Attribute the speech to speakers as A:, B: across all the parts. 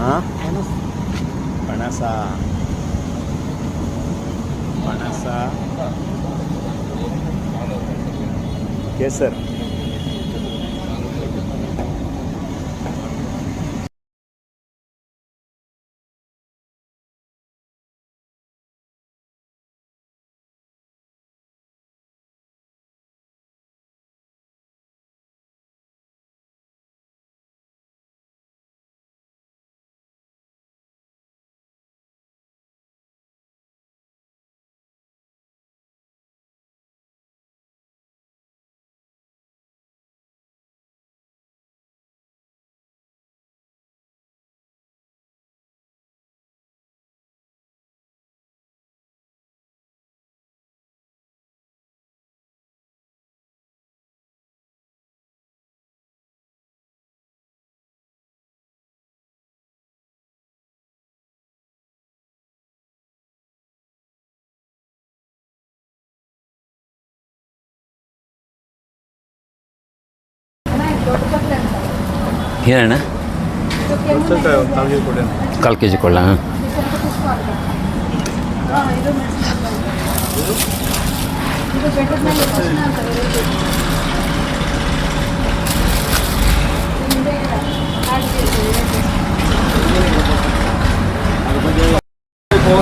A: ಹಾಂ ಪಣಸ. ಪಣಸ. ಕೇಸರ್.
B: ಏನಣ್ಣ ಕಾಲು K G ಕೊಡಲ?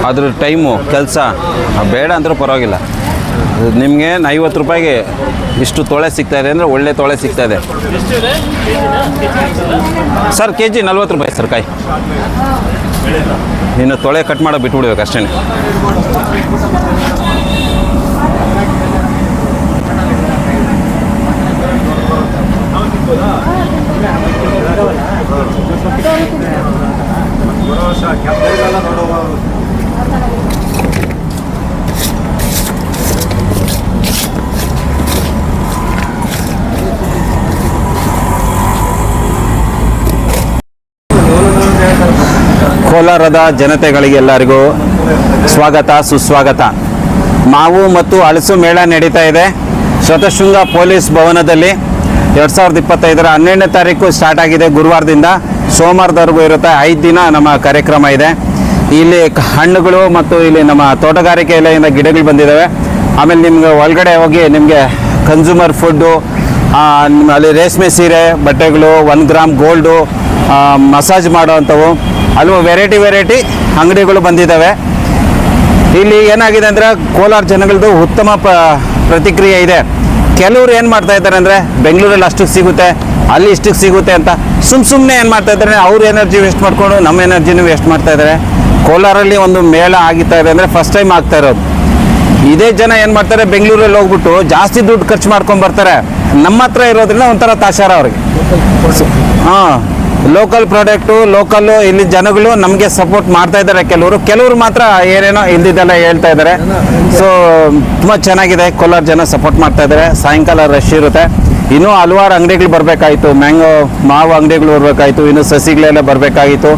B: ಅದ್ರ ಟೈಮು ಕೆಲಸ. ಬೇಡ ಅಂದರೂ ಪರವಾಗಿಲ್ಲ. ನಿಮಗೆ ಐವತ್ತು ರೂಪಾಯಿಗೆ ಇಷ್ಟು ತೊಳೆ ಸಿಗ್ತಾ ಇದೆ ಅಂದರೆ ಒಳ್ಳೆ ತೊಳೆ ಸಿಗ್ತಾ ಇದೆ. ಸರ್ ಕೆ ಜಿ ನಲ್ವತ್ತು ರೂಪಾಯಿ ಸರ್ ಕಾಯಿ. ಇನ್ನು ತೊಳೆ ಕಟ್ ಮಾಡೋ ಬಿಟ್ಬಿಡ್ಬೇಕು ಅಷ್ಟೇ ಕೋಲಾರದ ಜನತೆಗಳಿಗೆಲ್ಲರಿಗೂ ಸ್ವಾಗತ, ಸುಸ್ವಾಗತ. ಮಾವು ಮತ್ತು ಅಳಸು ಮೇಳ ನಡೀತಾ ಇದೆ. ಶತಶೃಂಗ ಪೊಲೀಸ್ ಭವನದಲ್ಲಿ ಎರಡು ಸಾವಿರದ ಇಪ್ಪತ್ತೈದರ ಹನ್ನೆರಡನೇ ತಾರೀಕು ಸ್ಟಾರ್ಟ್ ಆಗಿದೆ. ಗುರುವಾರದಿಂದ ಸೋಮವಾರದವರೆಗೂ ಇರುತ್ತೆ. ಐದು ದಿನ ನಮ್ಮ ಕಾರ್ಯಕ್ರಮ ಇದೆ. ಇಲ್ಲಿ ಹಣ್ಣುಗಳು ಮತ್ತು ಇಲ್ಲಿ ನಮ್ಮ ತೋಟಗಾರಿಕೆ ಇಲಾಖೆಯಿಂದ ಗಿಡಗಳು ಬಂದಿದ್ದಾವೆ. ಆಮೇಲೆ ನಿಮಗೆ ಒಳಗಡೆ ಹೋಗಿ ನಿಮಗೆ ಕನ್ಸ್ಯೂಮರ್ ಫುಡ್ಡು ಅಲ್ಲಿ ರೇಷ್ಮೆ ಸೀರೆ, ಬಟ್ಟೆಗಳು ಒನ್ ಗ್ರಾಮ್ ಗೋಲ್ಡು ಮಸಾಜ್ ಮಾಡೋವಂಥವು. ಹಲವು ವೆರೈಟಿ ವೆರೈಟಿ ಅಂಗಡಿಗಳು ಬಂದಿದ್ದಾವೆ. ಇಲ್ಲಿ ಏನಾಗಿದೆ ಅಂದರೆ ಕೋಲಾರ ಜನಗಳದ್ದು ಉತ್ತಮ ಪ್ರತಿಕ್ರಿಯೆ ಇದೆ. ಕೆಲವರು ಏನು ಮಾಡ್ತಾ ಇದ್ದಾರೆ ಅಂದರೆ ಬೆಂಗಳೂರಲ್ಲಿ ಅಷ್ಟಕ್ಕೆ ಸಿಗುತ್ತೆ, ಅಲ್ಲಿ ಇಷ್ಟಕ್ಕೆ ಸಿಗುತ್ತೆ ಅಂತ ಸುಮ್ಮ ಸುಮ್ಮನೆ ಏನು ಮಾಡ್ತಾ ಇದ್ದಾರೆ ಅವ್ರ ಎನರ್ಜಿ ವೇಸ್ಟ್ ಮಾಡಿಕೊಂಡು ನಮ್ಮ ಎನರ್ಜಿನೂ ವೇಸ್ಟ್ ಮಾಡ್ತಾ ಇದ್ದಾರೆ. ಕೋಲಾರಲ್ಲಿ ಒಂದು ಮೇಳ ಆಗಿತ್ತಾ ಇದೆ ಅಂದರೆ ಫಸ್ಟ್ ಟೈಮ್ ಆಗ್ತಾ ಇರೋದು. ಇದೇ ಜನ ಏನು ಮಾಡ್ತಾರೆ, ಬೆಂಗಳೂರಲ್ಲಿ ಹೋಗ್ಬಿಟ್ಟು ಜಾಸ್ತಿ ದುಡ್ಡು ಖರ್ಚು ಮಾಡ್ಕೊಂಡು ಬರ್ತಾರೆ. ನಮ್ಮ ಹತ್ರ ಇರೋದ್ರಿಂದ ಒಂಥರ ತಾಷಾರ ಅವ್ರಿಗೆ. ಹಾಂ ಲೋಕಲ್ ಪ್ರಾಡಕ್ಟು ಲೋಕಲ್ಲು ಇಲ್ಲಿ ಜನಗಳು ನಮಗೆ ಸಪೋರ್ಟ್ ಮಾಡ್ತಾ ಇದ್ದಾರೆ ಕೆಲವರು. ಕೆಲವರು ಮಾತ್ರ ಏನೇನೋ ಇಲ್ದಿದ್ದೆಲ್ಲ ಹೇಳ್ತಾ ಇದ್ದಾರೆ. ಸೊ ತುಂಬ ಚೆನ್ನಾಗಿದೆ. ಕೋಲಾರ ಜನ ಸಪೋರ್ಟ್ ಮಾಡ್ತಾ ಇದ್ದಾರೆ. ಸಾಯಂಕಾಲ ರಶ್ ಇರುತ್ತೆ. ಇನ್ನೂ ಹಲವಾರು ಅಂಗಡಿಗಳು ಬರಬೇಕಾಯಿತು. ಮ್ಯಾಂಗೋ, ಮಾವು ಅಂಗಡಿಗಳು ಬರಬೇಕಾಯಿತು. ಇನ್ನು ಸಸಿಗಳೆಲ್ಲ ಬರಬೇಕಾಗಿತ್ತು.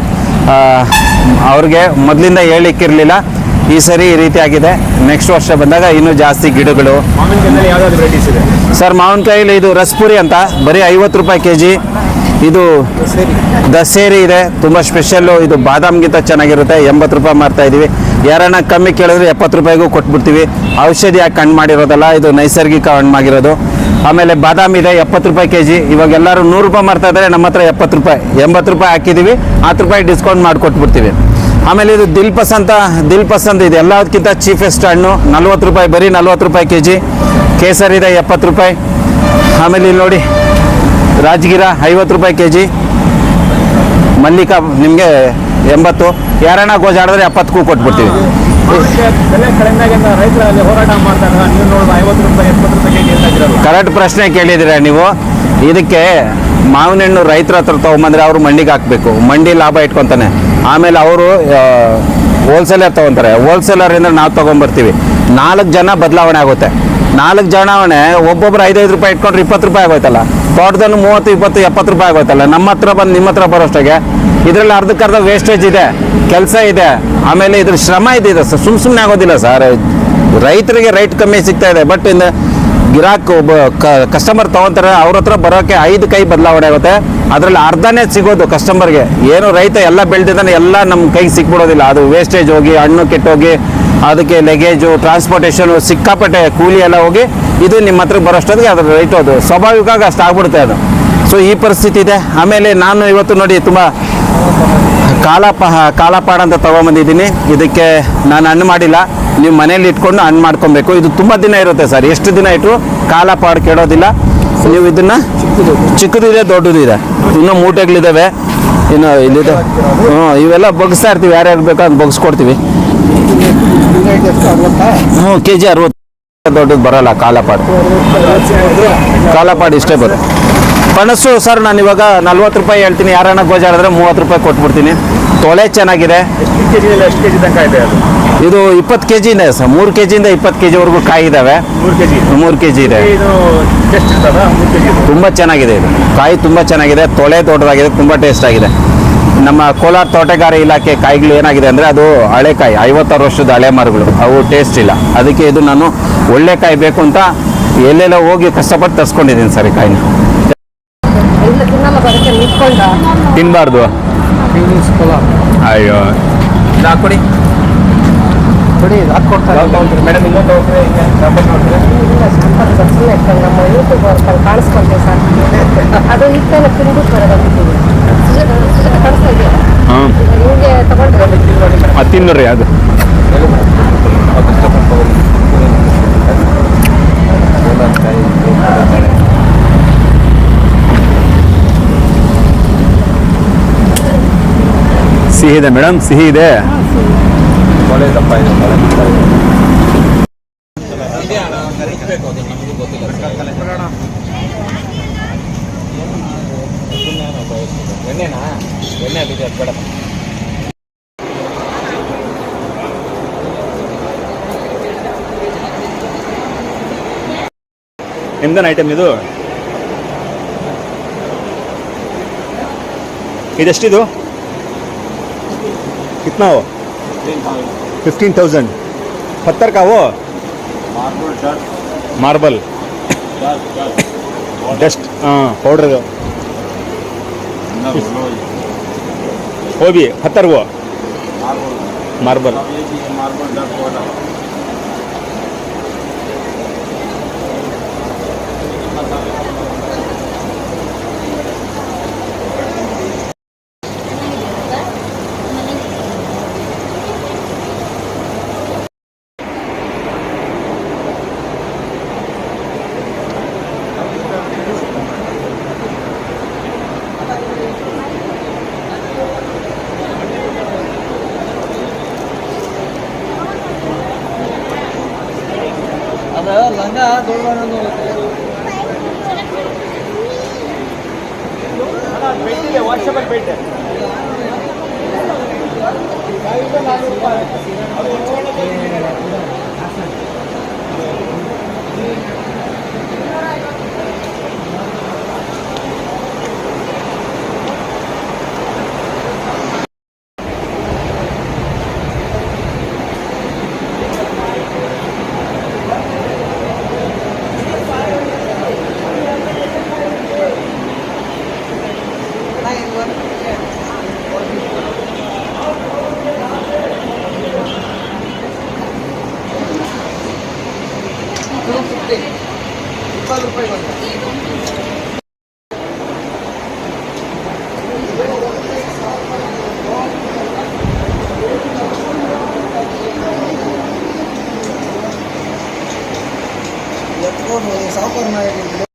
B: ಅವ್ರಿಗೆ ಮೊದಲಿಂದ ಹೇಳಿಕ್ಕಿರಲಿಲ್ಲ. ಈ ಸರಿ ಈ ರೀತಿ ಆಗಿದೆ ನೆಕ್ಸ್ಟ್ ವರ್ಷ ಬಂದಾಗ ಇನ್ನೂ ಜಾಸ್ತಿ ಗಿಡಗಳು. ಸರ್ ಮಾವಿನಕಾಯಿಲಿ ಇದು ರಸ್ಪುರಿ ಅಂತ. ಬರೀ ಐವತ್ತು ರೂಪಾಯಿ ಕೆ ಜಿ ಇದು ದಸೇರಿ ಇದೆ. ತುಂಬ ಸ್ಪೆಷಲ್ಲು ಇದು ಬಾದಾಮ್ಗಿಂತ ಚೆನ್ನಾಗಿರುತ್ತೆ. ಎಂಬತ್ತು ರೂಪಾಯಿ ಮಾರ್ತಾ ಇದ್ದೀವಿ ಯಾರನ್ನ ಕಮ್ಮಿ ಕೇಳಿದ್ರೆ ಎಪ್ಪತ್ತು ರೂಪಾಯಿಗೂ ಕೊಟ್ಬಿಡ್ತೀವಿ. ಔಷಧಿ ಯಾಕೆ ಹಣ್ಣು ಮಾಡಿರೋದಲ್ಲ ಇದು ನೈಸರ್ಗಿಕ ಹಣ್ಣು ಆಗಿರೋದು ಆಮೇಲೆ ಬಾದಾಮಿ ಇದೆ ಎಪ್ಪತ್ತು ರೂಪಾಯಿ ಕೆ ಜಿ ಇವಾಗ ಎಲ್ಲರೂ ನೂರು ರೂಪಾಯಿ ಮಾರ್ತಾ ಇದ್ದಾರೆ ನಮ್ಮ ಹತ್ರ ಎಪ್ಪತ್ತು ರೂಪಾಯಿ. ಎಂಬತ್ತು ರೂಪಾಯಿ ಹಾಕಿದ್ದೀವಿ ಹತ್ತು ರೂಪಾಯಿ ಡಿಸ್ಕೌಂಟ್ ಮಾಡಿಕೊಟ್ಬಿಡ್ತೀವಿ. ಆಮೇಲೆ ಇದು ದಿಲ್ ಪಸಂತ, ದಿಲ್ ಪಸಂದ್ ಇದೆ. ಎಲ್ಲದಕ್ಕಿಂತ ಚೀಫೆಸ್ಟ್ ಹಣ್ಣು. ನಲ್ವತ್ತು ರೂಪಾಯಿ, ಬರೀ ನಲ್ವತ್ತು ರೂಪಾಯಿ ಕೆ ಜಿ ಕೇಸರಿ ಇದೆ, ಎಪ್ಪತ್ತು ರೂಪಾಯಿ. ಆಮೇಲೆ ಇಲ್ಲಿ ನೋಡಿ, ರಾಜಗಿರ, ಐವತ್ತು ರೂಪಾಯಿ ಕೆ ಜಿ ಮಲ್ಲಿಕಾ, ನಿಮಗೆ ಎಂಬತ್ತು. ಯಾರಣ್ಣ ಗೋಜಾಡಿದ್ರೆ ಎಪ್ಪತ್ತಕ್ಕೂ ಕೊಟ್ಬಿಡ್ತೀವಿ. ಕರೆಕ್ಟ್ ಪ್ರಶ್ನೆ ಕೇಳಿದಿರ ನೀವು? ಇದಕ್ಕೆ ಮಾವಿನ ಹಣ್ಣು ರೈತರ ಹತ್ರ ತೊಗೊಂಬಂದ್ರೆ ಅವರು ಮಂಡಿಗೆ ಹಾಕಬೇಕು. ಮಂಡಿ ಲಾಭ ಇಟ್ಕೊತಾನೆ. ಆಮೇಲೆ ಅವರು ಹೋಲ್ಸೇಲರ್ ತೊಗೊತಾರೆ. ಹೋಲ್ಸೇಲರಿಂದ ನಾವು ತೊಗೊಂಬರ್ತೀವಿ. ನಾಲ್ಕು ಜನ ಬದಲಾವಣೆ ಆಗುತ್ತೆ. ನಾಲ್ಕು ಜನಾವಣೆ ಒಬ್ಬೊಬ್ರು ಐದೈದು ರೂಪಾಯಿ ಇಟ್ಕೊಂಡ್ರೆ ಇಪ್ಪತ್ತು ರೂಪಾಯಿ ಆಗೋಯ್ತಲ್ಲ. ತೋಟದಲ್ಲಿ ಮೂವತ್ತು, ಇಪ್ಪತ್ತು, ಎಪ್ಪತ್ತು ರೂಪಾಯಿ ಆಗೋಯ್ತಲ್ಲ. ನಮ್ಮ ಹತ್ರ ಬಂದು ನಿಮ್ಮ ಹತ್ರ ಬರೋಷ್ಟಾಗೆ ಇದರಲ್ಲಿ ಅರ್ಧಕ್ಕರ್ಧ ವೇಸ್ಟೇಜ್ ಇದೆ, ಕೆಲಸ ಇದೆ. ಆಮೇಲೆ ಇದ್ರ ಶ್ರಮ ಇದೆ. ಸರ್ ಸುಮ್ ಸುಮ್ಮನೆ ಆಗೋದಿಲ್ಲ ಸರ್ ರೈತರಿಗೆ ರೈಟ್ ಕಮ್ಮಿ ಸಿಗ್ತಾ ಇದೆ. ಬಟ್ ಇನ್ನು ಗಿರಾಕ್ ಒಬ್ಬ ಕಸ್ಟಮರ್ ತಗೊಂತಾರೆ, ಅವ್ರ ಹತ್ರ ಬರೋಕ್ಕೆ ಐದು ಕೈ ಬದಲಾವಣೆ ಆಗುತ್ತೆ. ಅದರಲ್ಲಿ ಅರ್ಧನೇ ಸಿಗೋದು ಕಸ್ಟಮರ್ಗೆ ಏನು ರೈತ ಎಲ್ಲ ಬೆಳೆದಿದ್ದಾನೆ, ಎಲ್ಲ ನಮ್ಮ ಕೈಗೆ ಸಿಕ್ಬಿಡೋದಿಲ್ಲ. ಅದು ವೇಸ್ಟೇಜ್ ಹೋಗಿ, ಹಣ್ಣು ಕೆಟ್ಟೋಗಿ, ಅದಕ್ಕೆ ಲಗೇಜು ಟ್ರಾನ್ಸ್ಪೋರ್ಟೇಷನು ಸಿಕ್ಕಾಪಟ್ಟೆ ಕೂಲಿ ಎಲ್ಲ ಹೋಗಿ, ಇದು ನಿಮ್ಮ ಹತ್ರ ಬರೋಷ್ಟೊತ್ತಿಗೆ ಅದ್ರ ರೈಟ್ ಅದು ಸ್ವಾಭಾವಿಕವಾಗಿ ಅಷ್ಟು ಆಗ್ಬಿಡುತ್ತೆ ಅದು. ಸೊ ಈ ಪರಿಸ್ಥಿತಿ ಇದೆ. ಆಮೇಲೆ ನಾನು ಇವತ್ತು ನೋಡಿ, ತುಂಬ ಕಾಲಪ ಕಾಲಪಾಡ ಅಂತ ತೊಗೊಂಬಂದಿದ್ದೀನಿ. ಇದಕ್ಕೆ ನಾನು ಹಣ್ಣು ಮಾಡಿಲ್ಲ. ನೀವು ಮನೇಲಿ ಇಟ್ಕೊಂಡು ಹಣ್ಣು ಮಾಡ್ಕೊಬೇಕು. ಇದು ತುಂಬ ದಿನ ಇರುತ್ತೆ ಸರ್. ಎಷ್ಟು ದಿನ ಇಟ್ಟರು ಕಾಲಪಾಡು ಕೆಡೋದಿಲ್ಲ. ನೀವು ಇದನ್ನ ಚಿಕ್ಕದಿದೆ, ದೊಡ್ಡದಿದೆ. ಇನ್ನೂ ಮೂಟೆಗಳಿದ್ದಾವೆ. ಇನ್ನು ಇಲ್ಲಿದೆ. ಹ್ಞೂ, ಇವೆಲ್ಲ ಬಗ್ಸ್ತಾ ಇರ್ತೀವಿ. ಯಾರ್ಯಾರು ಬೇಕೋ ಅದು ಬಗ್ಸ್ಕೊಡ್ತೀವಿ. ಹ್ಞೂ ಕೆ ಜಿ ಅರವತ್ತು, ದೊಡ್ಡದು ಬರೋಲ್ಲ ಕಾಲಪಾಡು. ಕಾಲಪಾಡು ಇಷ್ಟೇ ಬರುತ್ತೆ. ಪಣಸು ಸರ್ ನಾನು ಇವಾಗ ನಲ್ವತ್ತು ರೂಪಾಯಿ ಹೇಳ್ತೀನಿ. ಯಾರನ್ನ ಗೋಜಾಡಿದ್ರೆ ಮೂವತ್ತು ರೂಪಾಯಿ ಕೊಟ್ಬಿಡ್ತೀನಿ. ತೊಳೆ ಚೆನ್ನಾಗಿದೆ.
A: ಎಷ್ಟು ಕೆಜಿ ತನಕ ಇದೆ ಅದು?
B: ಇದು ಇಪ್ಪತ್ತು ಕೆ ಜಿ ಇದೆ ಸರ್ ಮೂರು ಕೆ ಜಿಯಿಂದ ಇಪ್ಪತ್ತು ಕೆ ಜಿವರೆಗೂ ಕಾಯಿ ಇದ್ದಾವೆ
A: ಮೂರು ಕೆ ಜಿ
B: ಮೂರು ಕೆ ಜಿ ಇದೆ ತುಂಬ ಚೆನ್ನಾಗಿದೆ ಇದು. ಕಾಯಿ ತುಂಬ ಚೆನ್ನಾಗಿದೆ. ತೊಳೆ ದೊಡ್ಡದಾಗಿದೆ. ತುಂಬ ಟೇಸ್ಟ್ ಆಗಿದೆ. ನಮ್ಮ ಕೋಲಾರ ತೋಟಗಾರ ಇಲಾಖೆ ಕಾಯಿಗಳು ಏನಾಗಿದೆ ಅಂದರೆ ಅದು ಹಳೆ ಕಾಯಿ ಐವತ್ತಾರು ವರ್ಷದ ಹಳೆ ಮರಗಳು. ಅವು ಟೇಸ್ಟ್ ಇಲ್ಲ. ಅದಕ್ಕೆ ಇದು ನಾನು ಒಳ್ಳೆ ಕಾಯಿ ಬೇಕು ಅಂತ ಎಲ್ಲೆಲ್ಲ ಹೋಗಿ ಕಷ್ಟಪಟ್ಟು ತರಿಸ್ಕೊಂಡಿದ್ದೀನಿ ಸರ್ ಈ ಕಾಯಿನ
C: ಇಲ್ಲ ತಿನ್ನಲ್ಲ ಬರೋಕ್ಕೆ ನಿಂತ್ಕೊಂಡ
B: ತಿನ್ನಬಾರ್ದು ಅಯ್ಯೋ. ಕೊಡಿ. ಹಾಕ್ಕೊಡಿ
A: ಮೇಡಮ್ ಇನ್ನೊಂದು
C: ನಮ್ಮ ಯೂಟ್ಯೂಬ್ ಕಾಣಿಸ್ಕೊಂತೀವಿ ಸರ್ ಅದು ಇತ್ತೇನೆ ಕಾಣಿಸ್ತಾ ಇದೆಯಾ? ನಿಮಗೆ ತಗೊಂಡ್ರೆ
B: ತಿನ್ನೋರಿ ಅದು ಸಿಹಿ ಇದೆ ಮೇಡಮ್ ಸಿಹಿ ಇದೆ.
D: ನಿಮ್ದೇನು ಐಟಮ್ ಇದು? ಇದೆಷ್ಟಿದು? कितना हो फिफ्टीन थाउज़ेंड पत्थर का वो? मार्बल डस्ट हाँ पाउडर वो भी पत्थर वो? मार्बल ಲಂಗ ದೊಡ್ಡ
A: ವಾಟ್ಸಪ್ಪಲ್ಲಿ ಬೇಟೆ ಸಾವಿರದ ನಾನ್ನೂರು ರೂಪಾಯಿ சாப்பாடு நாயகன்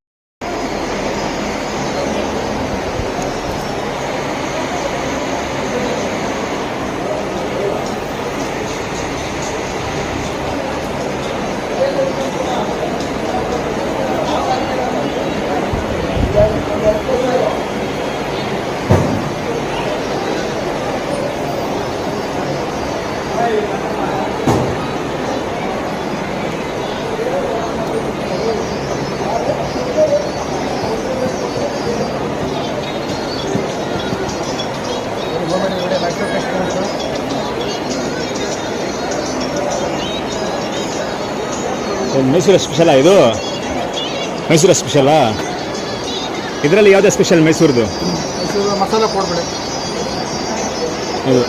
D: ಮೈಸೂರು ಸ್ಪೆಷಲ್ ಇದು? ಮೈಸೂರು ಸ್ಪೆಷಲಾ ಇದರಲ್ಲಿ ಯಾವುದೇ ಸ್ಪೆಷಲ್ ಮೈಸೂರ್ದು? ಹೌದು.